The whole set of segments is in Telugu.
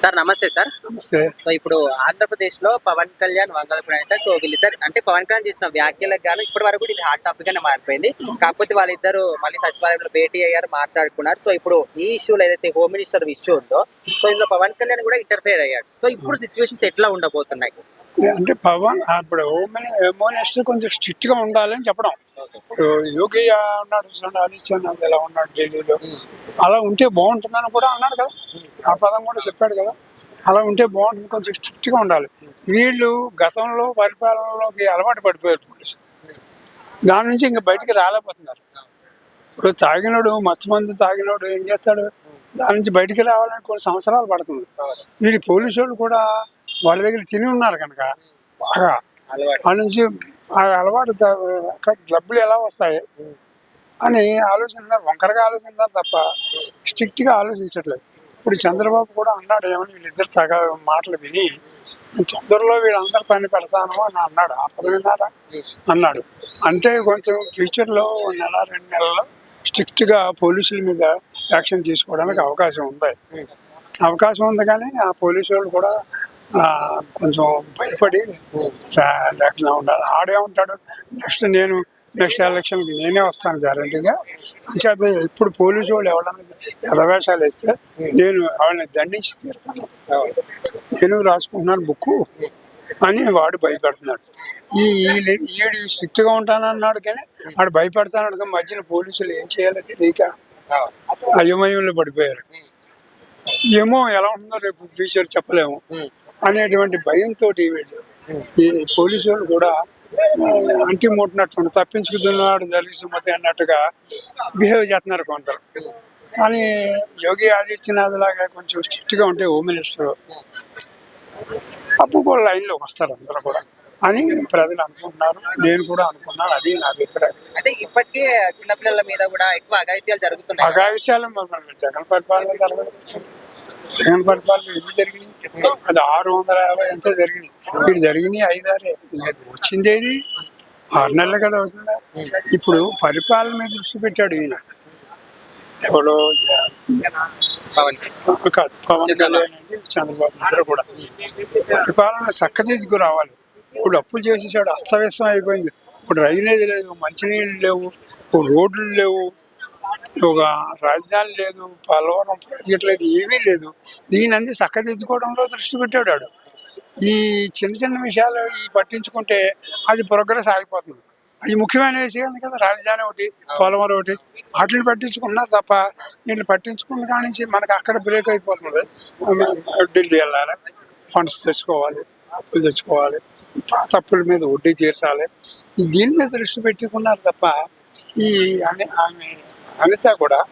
సార్ నమస్తే సార్. నమస్తే. సో ఇప్పుడు ఆంధ్రప్రదేశ్లో పవన్ కళ్యాణ్ వంగలపూడి అయితే సో వీళ్ళిద్దరు అంటే పవన్ కళ్యాణ్ చేసిన వ్యాఖ్యలకు గాను ఇప్పటి వరకు ఇది హాట్ టాపిక్ గానే మారిపోయింది. కాకపోతే వాళ్ళిద్దరు మళ్ళీ సచివాలయంలో భేటీ అయ్యారు మాట్లాడుకున్నారు. సో ఇప్పుడు ఈ ఇష్యూలో ఏదైతే హోమ్ మినిస్టర్ ఇష్యూ ఉందో సో ఇందులో పవన్ కళ్యాణ్ కూడా ఇంటర్ఫేర్ అయ్యాడు. సో ఇప్పుడు సిచ్యువేషన్స్ ఎట్లా ఉండబోతున్నాయి? అంటే పవన్ ఇప్పుడు హోమ్ మినిస్టర్ కొంచెం స్ట్రిక్ట్గా ఉండాలని చెప్పడం. ఇప్పుడు యోగి ఉన్నాడు చూడండి ఆదిత్యనాథ్ ఎలా ఉన్నాడు ఢిల్లీలో. అలా ఉంటే బాగుంటుందని కూడా అన్నాడు కదా. ఆ పదం కూడా చెప్పాడు కదా. అలా ఉంటే బాగుంటుంది కొంచెం స్ట్రిక్ట్గా ఉండాలి. వీళ్ళు గతంలో పరిపాలనలోకి అలవాటు పడిపోయారు పోలీసులు. దాని నుంచి ఇంకా బయటికి రాలేకపోతున్నారు. ఇప్పుడు తాగినోడు మత్తు మందు తాగినోడు ఏం చేస్తాడు? దాని నుంచి బయటికి రావాలని కొన్ని సంవత్సరాలు పడుతుంది. వీడి పోలీసు వాళ్ళు కూడా వాళ్ళ దగ్గర తిని ఉన్నారు కనుక బాగా. ఆ నుంచి ఆ అలవాటు డబ్బులు ఎలా వస్తాయి అని ఆలోచిస్తున్నారు. వంకరగా ఆలోచిస్తున్నారు తప్ప స్ట్రిక్ట్గా ఆలోచించట్లేదు. ఇప్పుడు చంద్రబాబు కూడా అన్నాడు ఏమని వీళ్ళిద్దరు తగ మాటలు విని "నేను తొందరలో వీళ్ళందరి పని పెడతాను అని అన్నాడు. ఆ పదం విన్నారా? అన్నాడు. అంటే కొంచెం ఫ్యూచర్లో నెల రెండు నెలల్లో స్ట్రిక్ట్గా పోలీసుల మీద యాక్షన్ తీసుకోవడానికి అవకాశం ఉంది. అవకాశం ఉంది కానీ ఆ పోలీసు వాళ్ళు కూడా కొంచెం భయపడి లేకుండా ఉండాలి. ఆడేమంటాడు నెక్స్ట్ నేను నెక్స్ట్ ఎలక్షన్కి నేనే వస్తాను గ్యారంటీగా. అంచేత ఇప్పుడు పోలీసు వాళ్ళు ఎవరైనా ఎదవేషాలు వేస్తే నేను వాళ్ళని దండించి తీరుతాను. నేను రాసుకుంటున్నాను బుక్ అని వాడు భయపెడుతున్నాడు. ఈ ఈ- ఈడు స్ట్రిక్ట్గా ఉంటానన్నాడు కానీ వాడు భయపెడతాడు కానీ మధ్యన పోలీసులు ఏం చేయాలో తెలియక అయోమయంలో పడిపోయారు. ఏమో ఎలా ఉంటుందో రేపు ఫ్యూచర్ చెప్పలేము. అనేటువంటి భయంతో వీళ్ళు ఈ పోలీసు వాళ్ళు కూడా అంటి ముట్టినట్టు తప్పించుకుతున్నాడు జరిగి సుమతి అన్నట్టుగా బిహేవ్ చేస్తున్నారు కొందరు. కానీ యోగి ఆదిత్యనాథ్ లాగా కొంచెం స్ట్రిక్ట్గా ఉంటే హోమ్ మినిస్టర్ అప్పుడు కూడా లైన్లోకి వస్తారు అందరూ కూడా. అని ప్రజలు అనుకుంటున్నారు. నేను కూడా అనుకున్నాను. అది నా అభిప్రాయం. అయితే ఇప్పటికే చిన్నపిల్లల మీద కూడా ఎక్కువ అఘాయిత్యాలు జరుగుతున్నాయి. అగావిత్యాలు మరి జగన్ పరిపాలన జరగలేదు జగన్ పరిపాలన ఎన్ని జరిగినాయి? అది ఆరు వందల యాభై ఎంతో జరిగినాయి. ఇక్కడ జరిగినాయి ఐదారే. ఇంకా వచ్చింది ఏది? ఆరు నెలలు కదా అవుతుందా? ఇప్పుడు పరిపాలన మీద దృష్టి పెట్టాడు ఈయన. ఎవడో పవన్. కాదు పవన్ కళ్యాణ్ అండి చంద్రబాబు ఇద్దరు కూడా. పరిపాలన చక్కదిద్దుకు రావాలి. ఇప్పుడు అప్పులు చేసేసాడు అస్తవ్యస్తం అయిపోయింది. ఇప్పుడు డ్రైనేజ్ లేదు మంచినీళ్ళు లేవు ఇప్పుడు రోడ్లు లేవు. ఒక రాజధాని లేదు పోలవరం ప్రాజెక్ట్ లేదు ఏమీ లేదు. దీని అంది చక్కదిద్దుకోవడంలో దృష్టి పెట్టాడు ఈ చిన్న చిన్న విషయాలు ఈ పట్టించుకుంటే అది ప్రోగ్రెస్ ఆగిపోతుంది. అవి ముఖ్యమైన విషయం కదా రాజధాని ఒకటి పోలవరం ఒకటి. వాటిని పట్టించుకున్నారు తప్ప వీటిని పట్టించుకున్న కానించి మనకు అక్కడ బ్రేక్ అయిపోతుంది. ఢిల్లీ వెళ్ళాలి ఫండ్స్ తెచ్చుకోవాలి అప్పులు తెచ్చుకోవాలి పాత అప్పుల మీద వడ్డీ తీర్చాలి. దీని మీద దృష్టి పెట్టుకున్నారు తప్ప ఈ అని ఆమె అనిత కూడా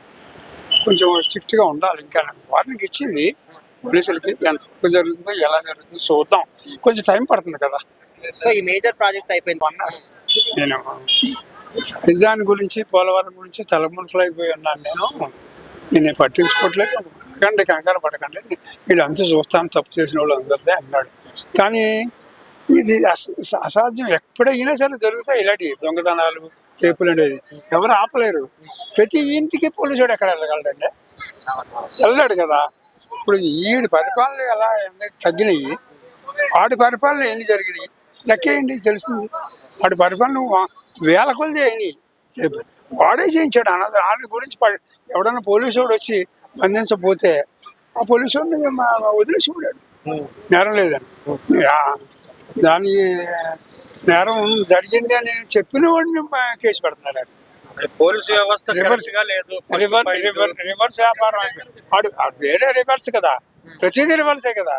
కొంచెం స్ట్రిక్ట్గా ఉండాలి. ఇంకా వార్నింగ్ ఇచ్చింది పోలీసులకి ఎంత జరుగుతుందో ఎలా జరుగుతుందో చూద్దాం. కొంచెం టైం పడుతుంది కదా. సో ఈ మేజర్ ప్రాజెక్ట్స్ అయిపోయింది అన్నాడు నేను రాజధాని గురించి పోలవరం గురించి తలమునకలు అయిపోయి ఉన్నాను నేను. నేను పట్టించుకోవట్లేదు. అడగండి కంగారు పడకండి. వీళ్ళంతా చూస్తాను తప్పు చేసిన వాళ్ళు అందరిదే అన్నాడు. కానీ ఇది అస- అసాధ్యం ఎప్పుడైనా సరే జరుగుతాయి ఇలాంటి దొంగతనాలు రేపులు అనేది. ఎవరు ఆపలేరు. ప్రతి ఇంటికి పోలీసుడు ఎక్కడ వెళ్ళగలడండి? వెళ్ళాడు కదా. ఇప్పుడు ఈడి పరిపాలన ఎలా తగ్గినాయి. వాడి పరిపాలన ఎన్ని జరిగినాయి? లెక్కేయండి తెలుస్తుంది వాడి పరిపాలన వేల కొలది అయినాయి. వాడే చేయించాడు. అన్నది వాడి గురించి ఎవడన్నా పోలీసు వాడు వచ్చి బంధించకపోతే ఆ పోలీసు వదిలేసి పోయాడు. నేరం లేదని. దాని నేరం జరిగింది అని చెప్పిన వాడిని కేసు పెడుతున్నారు. పోలీసు వ్యవస్థ రివర్స్గా లేదు రివర్స్ వ్యాపారం వాడు వేరే రివర్స్ కదా. ప్రతిదీ రివర్సే కదా.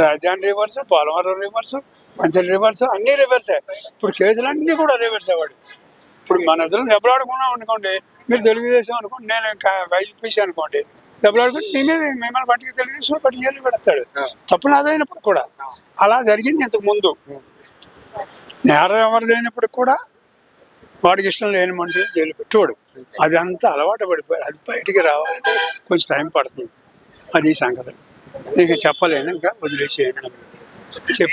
రాజధాని రివర్స్ పోలవరం రివర్స్ మంచి రివర్స్ అన్ని రివర్సే. ఇప్పుడు కేసులన్నీ కూడా రివర్స్ వాడు. ఇప్పుడు మన ఇద్దరం దెబ్బలాడుకున్నాం అనుకోండి మీరు తెలుగుదేశం అనుకోండి నేను వైపీసీ అనుకోండి దెబ్బలాడుకుని మీద మిమ్మల్ని పట్టికి తెలుగుదేశం పట్టి జైలు పెడతాడు తప్పు నాదైనప్పుడు కూడా. అలా జరిగింది ఇంతకు ముందు. నేరం ఎవరిదైనప్పుడు కూడా వాడికి ఇష్టం లేని మనిషి జైలు పెట్టాడు అది అంతా అలవాటు పడిపోయాడు అది బయటికి రావాలంటే కొంచెం టైం పడుతుంది. అది సంగతి. ఇక చెప్పలేను ఇంకా వదిలేసేయండి. చెప్పి.